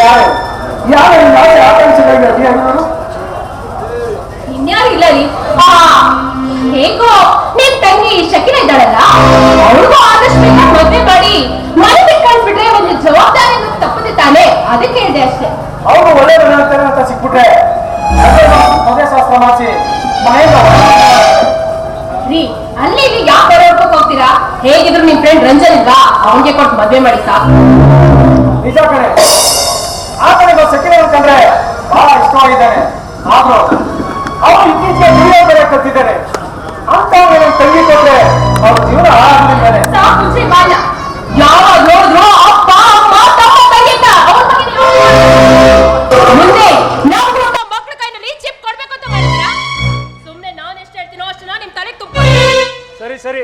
ಯಾರು? ಆಕಾಂಕ್ಷೆಗಳಿಗೆ ಇನ್ಯಾರು ಇಲ್ಲ ರೀ? ಆ, ಹೇಗೋ ನಿಮ್ ತಂಗಿ ಶಕಿನ ಇದ್ದಾಳಲ್ಲ? ಅವ್ರಿಗೂ ಆದಷ್ಟು ಬೇಗ ಮದ್ವೆ ಮಾಡಿ ಮನೆ ಒಂದು ಜವಾಬ್ದಾರಿ ಅನ್ನೋದು ತಪ್ಪದೆ ತಾನೆ ಅದಕ್ಕೆ ಹೇಳಿದೆ ಅಷ್ಟೇ. ಅವರು ಒಳ್ಳೆ ಅಂತ ಸಿಕ್ಬಿಟ್ರೆ ಅದೇ ಮದುವೆ ಶಾಸ್ತ್ರ ಮಾಡಿಸಿ ಮನೆಯಿಂದ ರೀ ಅಲ್ಲಿ ಇಲ್ಲಿ ಯಾಕೆ ಹೊರಡ್ಬೇಕು ಹೋಗ್ತೀರಾ? ಹೇಗಿದ್ರು ನಿಮ್ ಫ್ರೆಂಡ್ ರಂಜನ್ ಇಲ್ವಾ? ಅವನಿಗೆ ಕೊಟ್ಟು ಮದ್ವೆ ಮಾಡಿ ಸಾಕು. ನಿಜ ಕಣೆ. ಆತನಿಗೆ ಸಚಿವರು ಅಂತಂದ್ರೆ ಬಹಳ ಇಷ್ಟವಾಗಿದ್ದಾನೆ. ಆದ್ರೂ ಅವನು ಇತ್ತೀಚೆಗೆ ವಿಡಿಯೋ ಬೆಲೆ ಕತ್ತಿದ್ದಾನೆ ಅಂತ ಅವನು ತಂಗಿ ಕೊಟ್ರೆ ಅವ್ರ ಜೀವನ ಹಾಳಾಗಿದ್ದಾನೆ ಸರಿ ಸರಿ.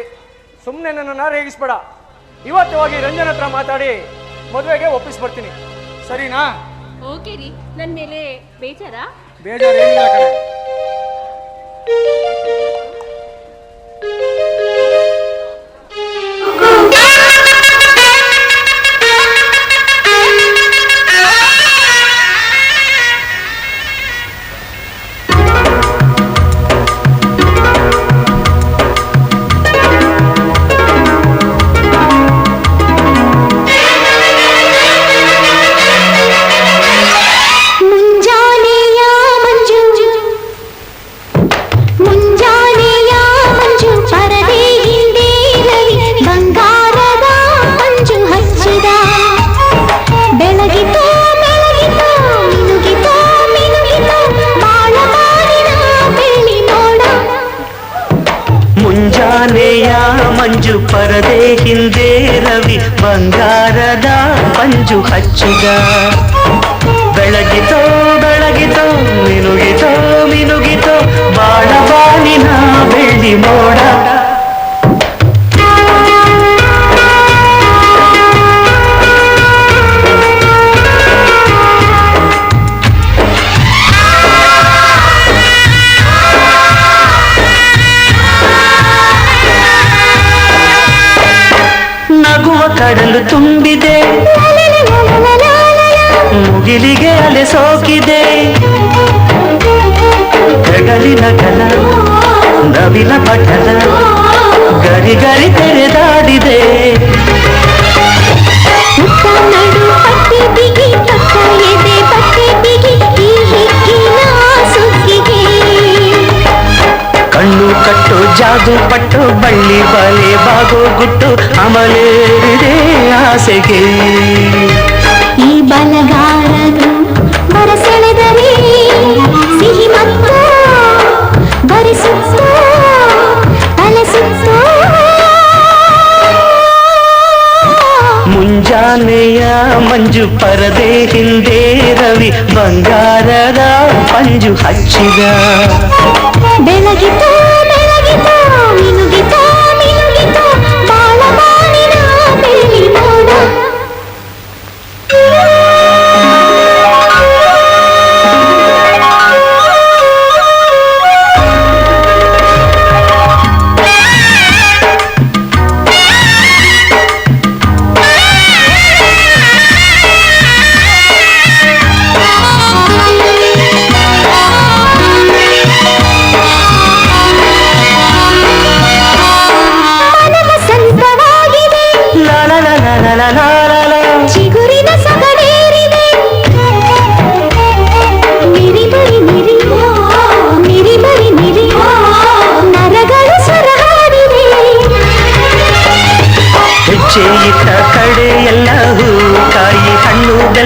ಸುಮ್ಮನೆ ನನ್ನನ್ನು ರೇಗಿಸ್ಬೇಡ. ಇವತ್ತು ಹೋಗಿ ರಂಜನ್ ಹತ್ರ ಮಾತಾಡಿ ಮದುವೆಗೆ ಒಪ್ಪಿಸ್ಬರ್ತೀನಿ. ಸರಿನಾ? ಓಕೆ ರೀ. ನನ್ನ ಮೇಲೆ ಬೇಜಾರಾ? ಬೇಜಾರು ಏನಿಲ್ಲ ಕಣೆ. ಮಂಜು ಪರದೆ ಹಿಂದೆ ರವಿ ಬಂಗಾರದ ಮಂಜು ಹಚ್ಚಿದ ಬೆಳಗಿತೋ ಬೆಳಗಿತೋ ಮಿನುಗಿತೋ ಮಿನುಗಿತೋ ಕಡಲು ತುಂಬಿದೆ. ಮುಗಿಲಿಗೆ ಅಲೆ ಸೋಕಿದೆ. ಗಗಲಿನ ಕಲ ನವಿನ ಪಟಲ ಗರಿ ಗರಿ ತೆರೆದಾಡಿದೆ. ಕಣ್ಣು ಕಟ್ಟು ಜಾದು ಬಲೆ ಬಾಗೋ ಗುಟ್ಟು ಅಮಲೇರಿದೆ ಆಸೆಗೆ ಈ ಬಲಗಾರನು ಬರಸೆಳೆದರೆ ಸಿಹಿ ಮತ್ತು ಬರಿಸುತ್ತೋ ತಲೆಸುತ್ತೋ ಮುಂಜಾನೆಯ ಮಂಜು ಪರದೆ ಹಿಂದೆ ರವಿ ಬಂಗಾರದ ಪಂಜು ಹಚ್ಚಿದ ಬೆಳಗಿತೋ ಬೆಳಗಿತೋ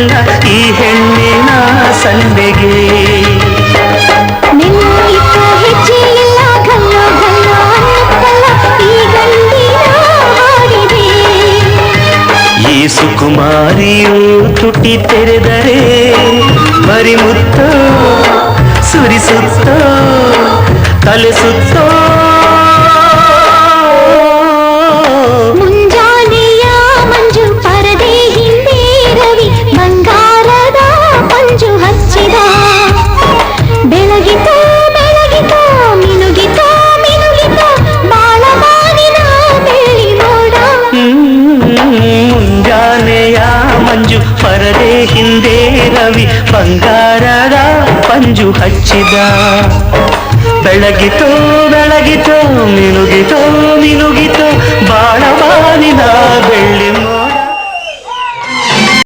ಬೆಲ್ಲ ಈ ಹೆಣ್ಣಿನ ಸನ್ನೆಗೆ ಈ ಸುಕುಮಾರಿಯು ತುಟಿ ತೆರೆದರೆ ಬರಿಮುತ್ತ ಸುರಿಸುತ್ತ ಕಲಿಸುತ್ತೋ ಬಂದೇ ರವಿ ಬಂಗಾರದ ಪಂಜು ಹಚ್ಚಿದ. ಬೆಳಗಿತೋ ಬೆಳಗಿತೋ ಮಿನುಗಿತೋ ಮಿನುಗಿತೋ ಬಾಳವಾನಿನ ಬೆಳ್ಳಿ